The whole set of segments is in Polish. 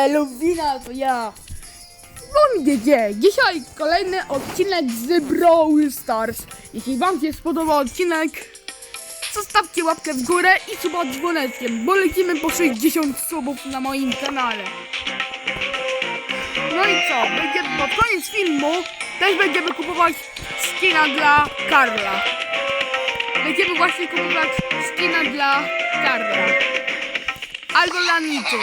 Eluwina to ja. No wiecie, dzisiaj kolejny odcinek z Brawl Stars. Jeśli wam się spodobał odcinek, zostawcie łapkę w górę i suba dzwoneczkiem, bo lecimy po 60 subów na moim kanale. No i co, będzie pod koniec filmu też będziemy kupować skina dla Karla. Będziemy właśnie kupować skina dla Karla. Albo dla Nicy.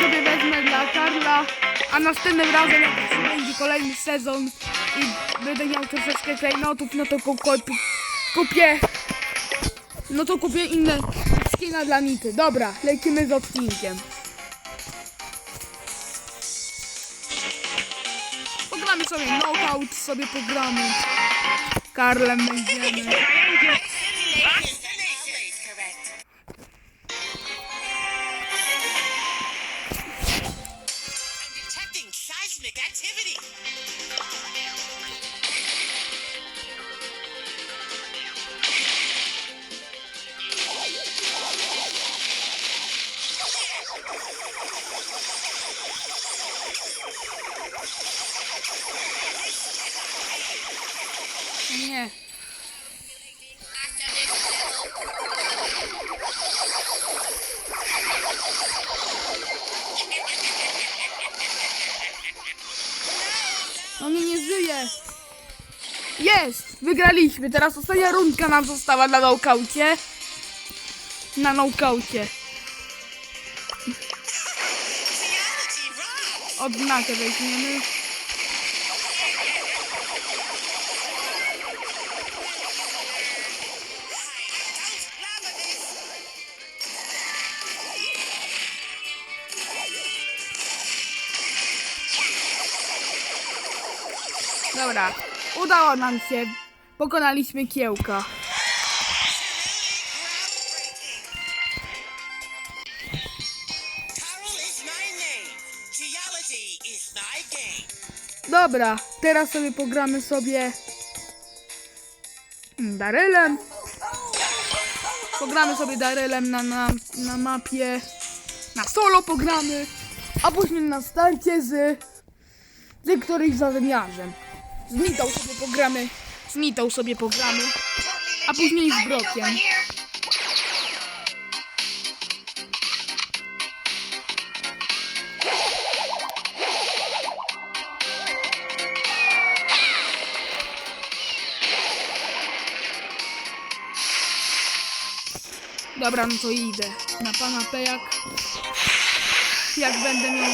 Sobie wezmę dla Karla, a następnym razem jak będzie kolejny sezon i będę miał troszeczkę klejnotów, no to ku- kup- kupię no to kupię inne skina dla Nity. Dobra, lecimy z odcinkiem. Pogramy sobie knockout, sobie pogramy. Karlem będziemy. Wygraliśmy. Teraz ostatnia rundka nam została na nokaucie. Na rocks. Odznakę weźmiemy. Dobra. Udało nam się. Pokonaliśmy kiełka. Dobra, teraz sobie pogramy sobie Darylem. Pogramy sobie Darylem na, na, na mapie. Na solo pogramy. A później na starcie z z którymś zadymiarzem. Z Nitą sobie pogramy. Z Nitą sobie pogramy. A później z Brokiem. Dobra, no to idę na pana P jak, jak będę miał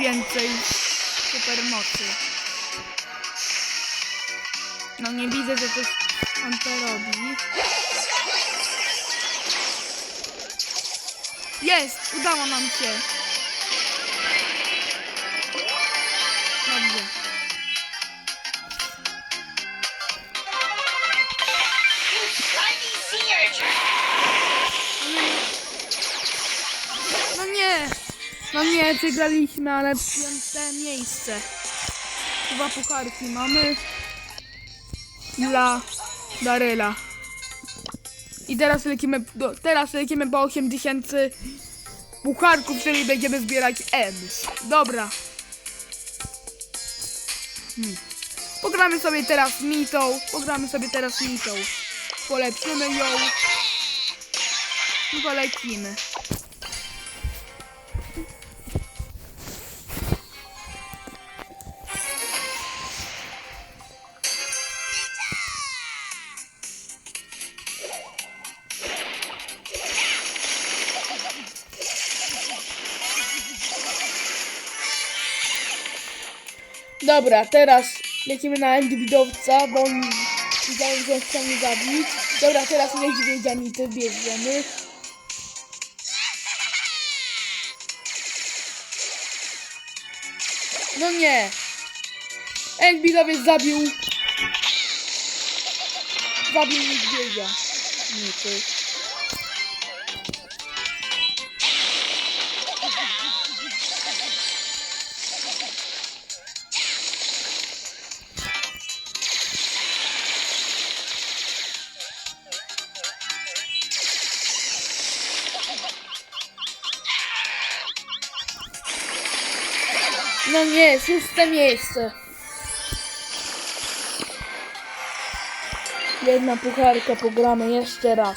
więcej supermocy. No nie widzę, że coś on to robi. Jest! Udało nam się. Dobrze. No nie! No nie, przegraliśmy, ale piąte miejsce. Dwa pucharki mamy dla Daryla. I teraz lecimy, do, teraz lecimy po 8000 pucharków, czyli będziemy zbierać M's. Dobra. Hmm. Pogramy sobie teraz Mitą. Pogramy sobie teraz Mitą. Polepszymy ją. I polecimy. Dobra, teraz lecimy na endwidowca, bo on widziałem, że on chce mnie zabić. Dobra, teraz niedźwiedzia mi to bierzemy. No nie! Endwidowiec zabił... Zabił niedźwiedzia. Nie, ty. No szóste miejsce. Jedna pucharka, pogramy jeszcze raz.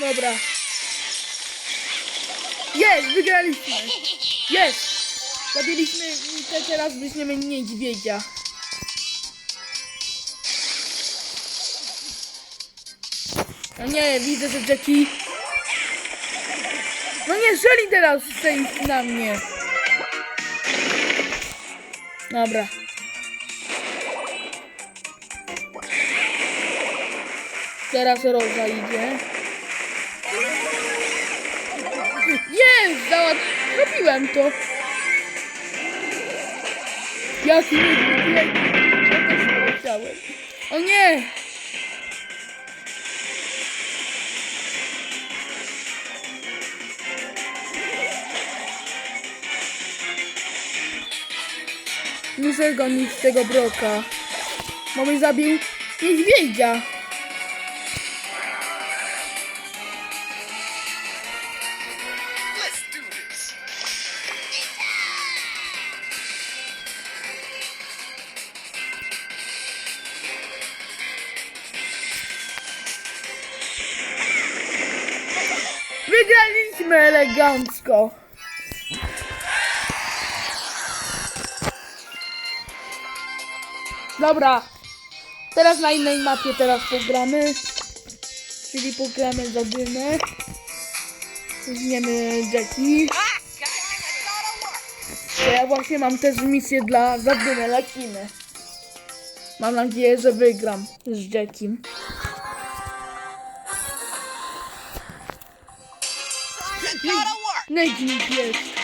Dobra. Jest, wygraliśmy. Jest. Zabiliśmy, te teraz weźmiemy niedźwiedzia. No nie, widzę, że Jackie... No nie, strzeli teraz strzeli na mnie. Dobra. Teraz Roza idzie. Jest! Załat... Zrobiłem to. Jaki niedźwiedź. Ja też to chciałem. O nie! Muszę gonić tego broka. Bo mi zabił niedźwiedzia. Dobra. Teraz na innej mapie teraz pogramy. Czyli pogramy za dymę. Weźmiemy Jackie. Ja właśnie mam też misję dla Zadymy Lakiny. Mam nadzieję, że wygram z Jackiem. It's gotta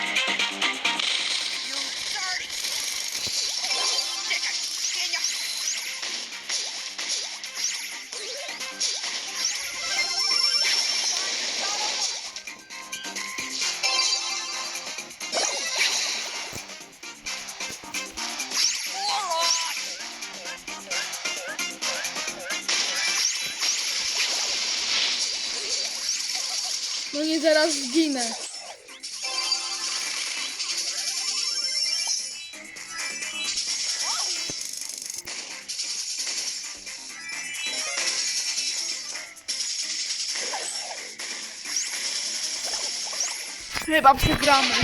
zaraz zginę. Chyba przegramy.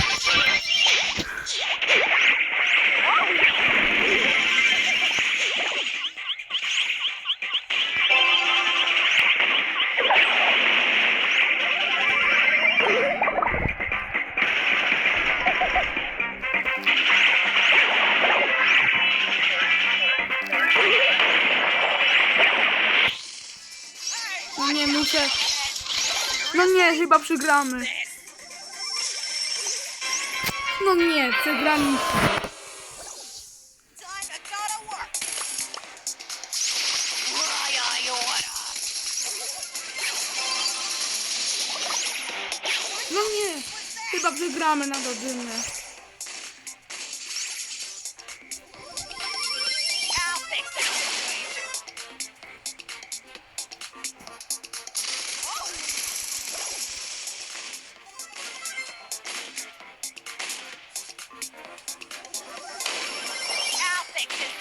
Chyba przegramy. No nie, order? No nie, chyba przegramy na dodymę. Thank you.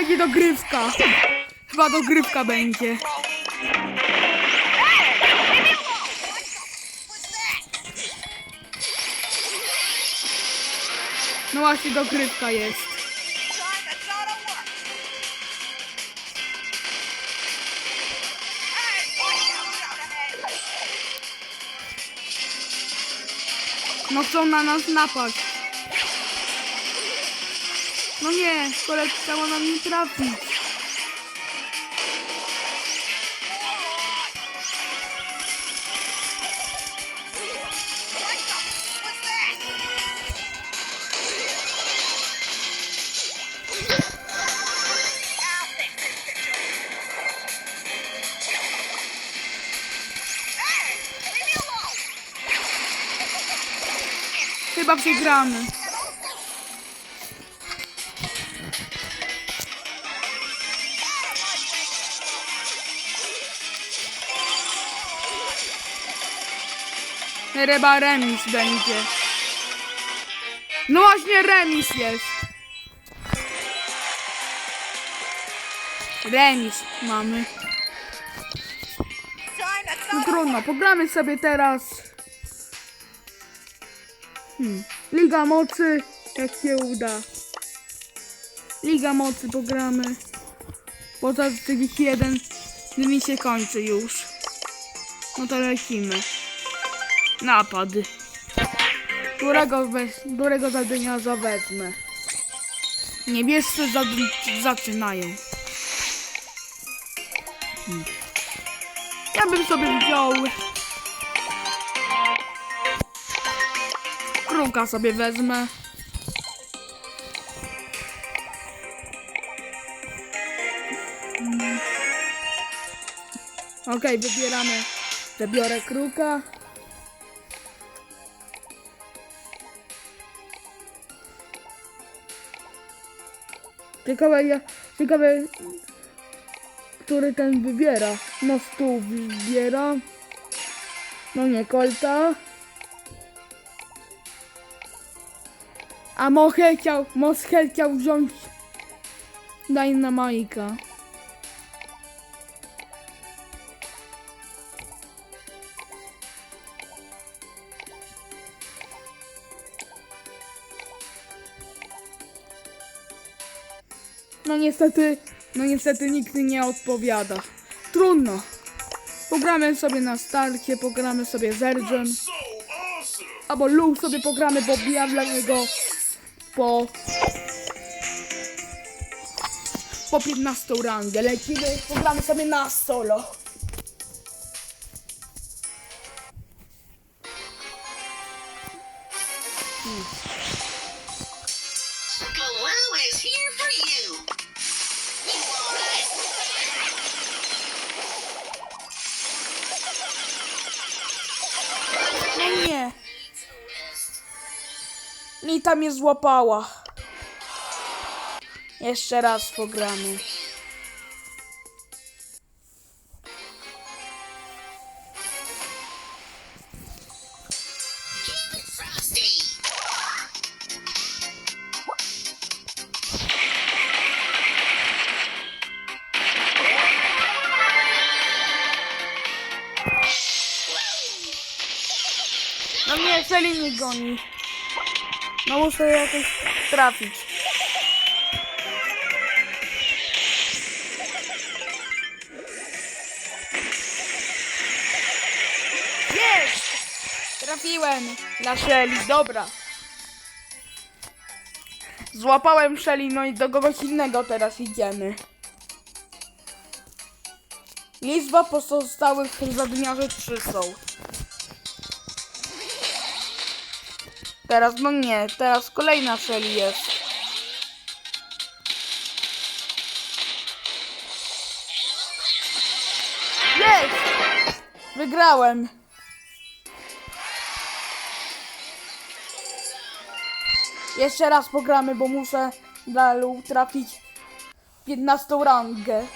Będzie dogrywka. Chyba dogrywka będzie. No właśnie dogrywka jest. No chcą na nas napaść. No nie, kolega chciała na mnie trafić. Chyba przegramy. Chyba remis będzie. No właśnie remis jest. Remis mamy. No trudno, pogramy sobie teraz. Hmm. Liga Mocy, jak się uda. Liga Mocy pogramy. Bo za 41 dni się kończy już. No to lecimy. Napad. Którego, którego zadymiarza wezmę? Niebiescy zaczynają. Ja bym sobie wziął... Kruka sobie wezmę. Okej, wybieramy. Zabiorę kruka. Ciekawe, ja, ciekawe, który ten wybiera. No stół wybiera. No nie, kolta. A Mohe chciał, Moschel chciał wziąć Dynamajka. Niestety, no niestety nikt nie odpowiada. Trudno. Pogramy sobie na starcie, pogramy sobie z Erdzem. So awesome! Albo Lu sobie pogramy, bo ja dla niego po po 15 rangę lecimy, pogramy sobie na solo. Nita mnie złapała. Jeszcze raz pogramy. No nie, mnie goni. Muszę jakoś trafić. Jest! Trafiłem na Shelly, dobra. Złapałem Shelly, no i do kogoś innego teraz idziemy. Liczba pozostałych zadniarzy trzy są. Teraz, no nie, teraz kolejna Shelly jest. Jest! Wygrałem. Jeszcze raz pogramy, bo muszę dla trafić 15 rangę.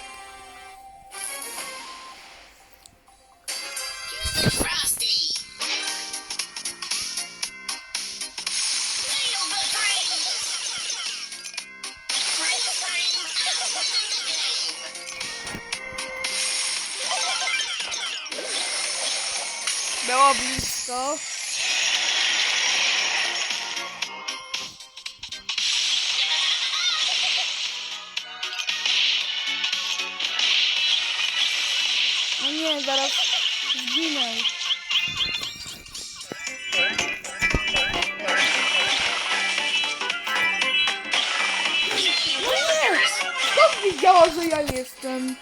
Nie, zaraz zginę. wiedziała, że ja jestem.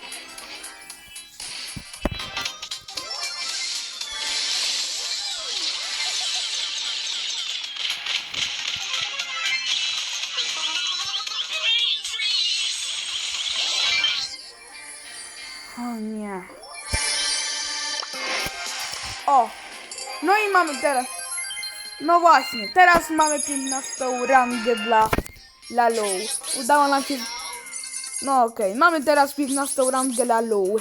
O nie. O! No i mamy teraz. No właśnie, teraz mamy 15 rangę dla Lalu. Udało nam się. No okej, mamy teraz 15 rangę Lalu.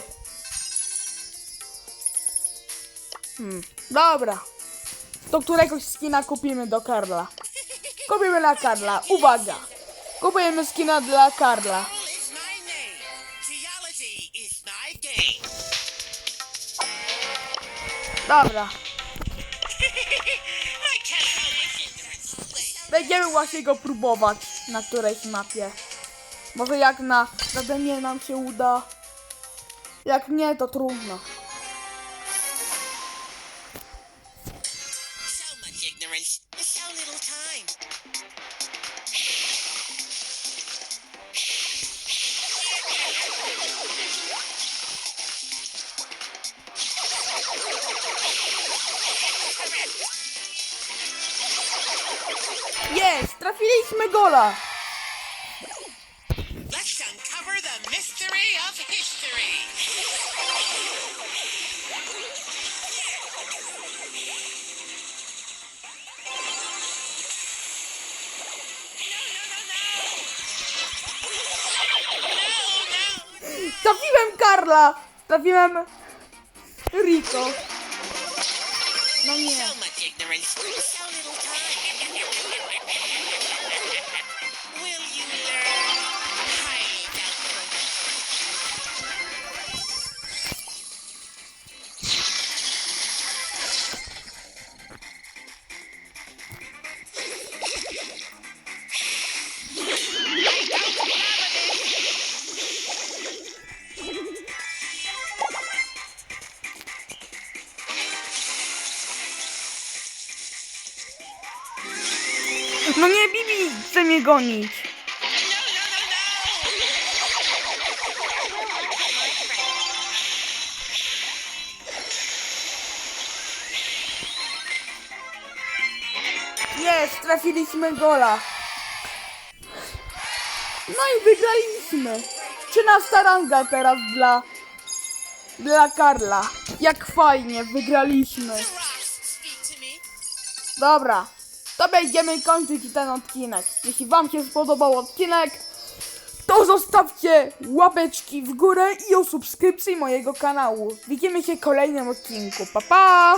Hmm, dobra. To któregoś skina kupimy do Karla. Kupimy dla Karla. Uwaga! Kupujemy skina dla Karla. Dobra. Będziemy właśnie go próbować na którejś mapie. Może jak na zadanie nam się uda. Jak nie, to trudno. Jest! Trafiliśmy gola! Let's uncover the mystery of history. Trafiłem Karla! Trafiłem Rico. No nie. Gonić. Jest! Trafiliśmy gola. No i wygraliśmy. 13 ranga teraz dla... Dla Karla. Jak fajnie, wygraliśmy. Dobra, to będziemy kończyć ten odcinek. Jeśli Wam się spodobał odcinek, to zostawcie łapeczki w górę i o subskrypcji mojego kanału. Widzimy się w kolejnym odcinku. Pa pa!